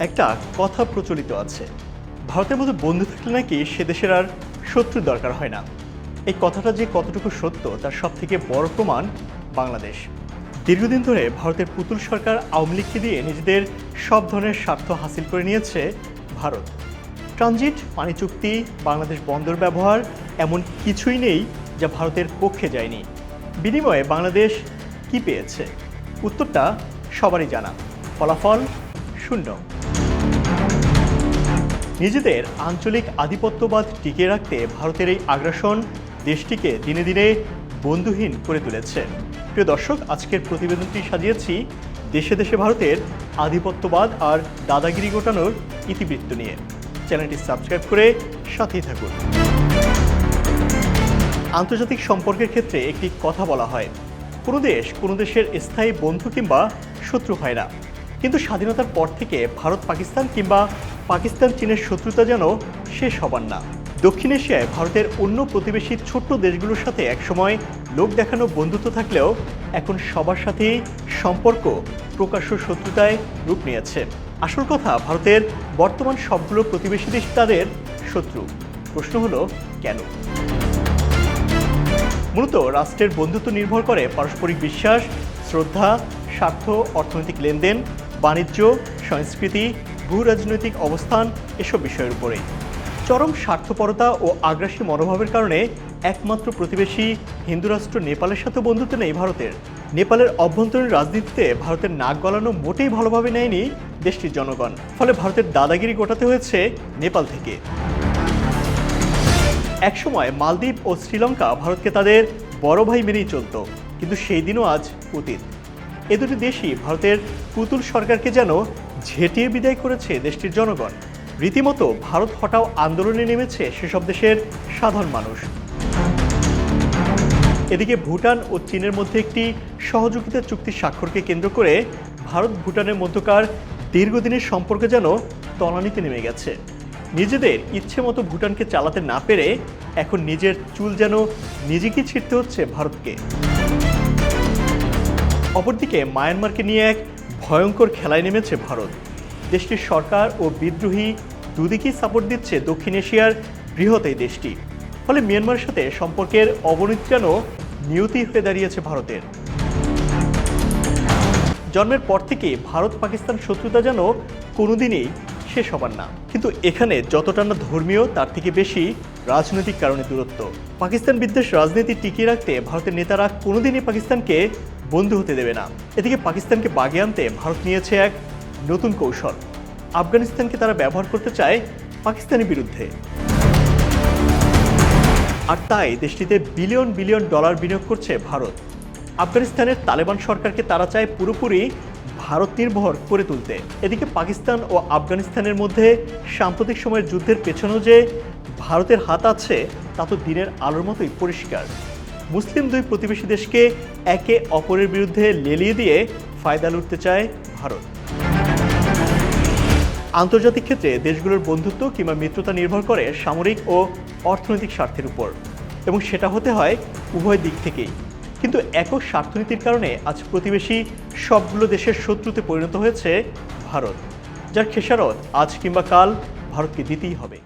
একটা কথা প্রচলিত আছে। ভারতের মতো বন্ধু থাকলে নাকি সে দেশের আর শত্রুর দরকার হয় না। এই কথাটা যে কতটুকু সত্য, তার সব থেকে বড় প্রমাণ বাংলাদেশ। দীর্ঘদিন ধরে ভারতের পুতুল সরকার আওয়ামী লীগকে দিয়ে নিজেদের সব ধরনের স্বার্থ হাসিল করে নিয়েছে ভারত। ট্রানজিট, পানি চুক্তি, বাংলাদেশ বন্দর ব্যবহার এমন কিছুই নেই যা ভারতের পক্ষে যায়নি। বিনিময়ে বাংলাদেশ কি পেয়েছে? উত্তরটা সবারই জানা। ফলাফল শূন্য। নিজেদের আঞ্চলিক আধিপত্যবাদ টিকিয়ে রাখতে ভারতের এই আগ্রাসন দেশটিকে দিনে দিনে বন্ধুহীন করে তুলেছে। প্রিয় দর্শক, আজকের প্রতিবেদনটি সাজিয়েছি দেশে দেশে ভারতের আধিপত্যবাদ আর দাদাগিরি গোটানোর ইতিবৃত্ত নিয়ে। চ্যানেলটি সাবস্ক্রাইব করে সাথেই থাকুন। আন্তর্জাতিক সম্পর্কের ক্ষেত্রে একটি কথা বলা হয়, কোনো দেশ কোনো দেশের স্থায়ী বন্ধু কিংবা শত্রু হয় না। কিন্তু স্বাধীনতার পর থেকে ভারত, পাকিস্তান কিংবা পাকিস্তান, চীনের শত্রুতা যেন শেষ হবার না। দক্ষিণ এশিয়ায় ভারতের অন্য প্রতিবেশী ছোট্ট দেশগুলোর সাথে একসময় লোক দেখানো বন্ধুত্ব থাকলেও এখন সবার সাথেই সম্পর্ক প্রকাশ্য শত্রুতায় রূপ নিয়েছে। আসল কথা, ভারতের বর্তমান সবগুলো প্রতিবেশী দেশ তাদের শত্রু। প্রশ্ন হলো, কেন? মূলত রাষ্ট্রের বন্ধুত্ব নির্ভর করে পারস্পরিক বিশ্বাস, শ্রদ্ধা, স্বার্থ, অর্থনৈতিক লেনদেন, বাণিজ্য, সংস্কৃতি ভূ রাজনৈতিক অবস্থান এসব বিষয়ের উপরেই। চরম স্বার্থপরতা ও আগ্রাসী মনোভাবের কারণে একমাত্র প্রতিবেশী হিন্দু রাষ্ট্র নেপালের সাথে বন্ধুত্ব নেই ভারতের। নেপালের অভ্যন্তরীণ রাজনীতিতে ভারতের নাক গলানো মোটেই ভালোভাবে নেয়নি দেশটির জনগণ। ফলে ভারতের দাদাগিরি গোটাতে হয়েছে নেপাল থেকে। একসময় মালদ্বীপ ও শ্রীলঙ্কা ভারতকে তাদের বড় ভাই মেনেই চলত, কিন্তু সেই দিনও আজ অতীত। এ দুটি দেশই ভারতের পুতুল সরকারকে যেন ঝেঁটিয়ে বিদায় করেছে দেশটির জনগণ। রীতিমতো ভারত হটাও আন্দোলনে নেমেছে সেসব দেশের সাধারণ মানুষ। এদিকে ভুটান ও চীনের মধ্যে একটি সহযোগিতা চুক্তি স্বাক্ষরকে কেন্দ্র করে ভারত ভুটানের মধ্যকার দীর্ঘদিনের সম্পর্ক যেন তলানিতে নেমে গেছে। নিজেদের ইচ্ছে মতো ভুটানকে চালাতে না পেরে এখন নিজের চুল যেন নিজেকে ছিঁড়তে হচ্ছে ভারতকে। অপরদিকে মায়ানমারকে নিয়ে এক ভয়ঙ্কর খেলায় নেমেছে ভারত। দেশটির সরকার ও বিদ্রোহী দুদিকেই সাপোর্ট দিচ্ছে দক্ষিণ এশিয়ার বৃহৎ এই দেশটি। ফলে মিয়ানমারের সাথে সম্পর্কের অবনতি যেন নিয়তি হয়ে দাঁড়িয়েছে ভারতের। জন্মের পর থেকে ভারত পাকিস্তান শত্রুতা যেন কোনোদিনই শেষ হবার না। কিন্তু এখানে যতটা না ধর্মীয়, তার থেকে বেশি রাজনৈতিক কারণে দূরত্ব। পাকিস্তান বিদ্বেষ রাজনীতি টিকিয়ে রাখতে ভারতের নেতারা কোনোদিনই পাকিস্তানকে বন্ধু হতে দেবে না। এদিকে পাকিস্তানকে বাগে আনতে ভারত নিয়েছে এক নতুন কৌশল। আফগানিস্তানকে তারা ব্যবহার করতে চায় পাকিস্তানের বিরুদ্ধে। আর তাই দেশটিতে বিলিয়ন বিলিয়ন ডলার বিনিয়োগ করছে ভারত। আফগানিস্তানের তালেবান সরকারকে তারা চায় পুরোপুরি ভারত নির্ভর করে তুলতে। এদিকে পাকিস্তান ও আফগানিস্তানের মধ্যে সাম্প্রতিক সময়ের যুদ্ধের পেছনেও যে ভারতের হাত আছে, তা তো দিনের আলোর মতোই পরিষ্কার। মুসলিম দুই প্রতিবেশী দেশকে একে অপরের বিরুদ্ধে লেলিয়ে দিয়ে ফায়দা লুটতে চায় ভারত। আন্তর্জাতিক ক্ষেত্রে দেশগুলোর বন্ধুত্ব কিংবা মিত্রতা নির্ভর করে সামরিক ও অর্থনৈতিক স্বার্থের উপর, এবং সেটা হতে হয় উভয় দিক থেকেই। কিন্তু একক স্বার্থনীতির কারণে আজ প্রতিবেশী সবগুলো দেশের শত্রুতে পরিণত হয়েছে ভারত, যার খেসারত আজ কিংবা কাল ভারতকে দিতেই হবে।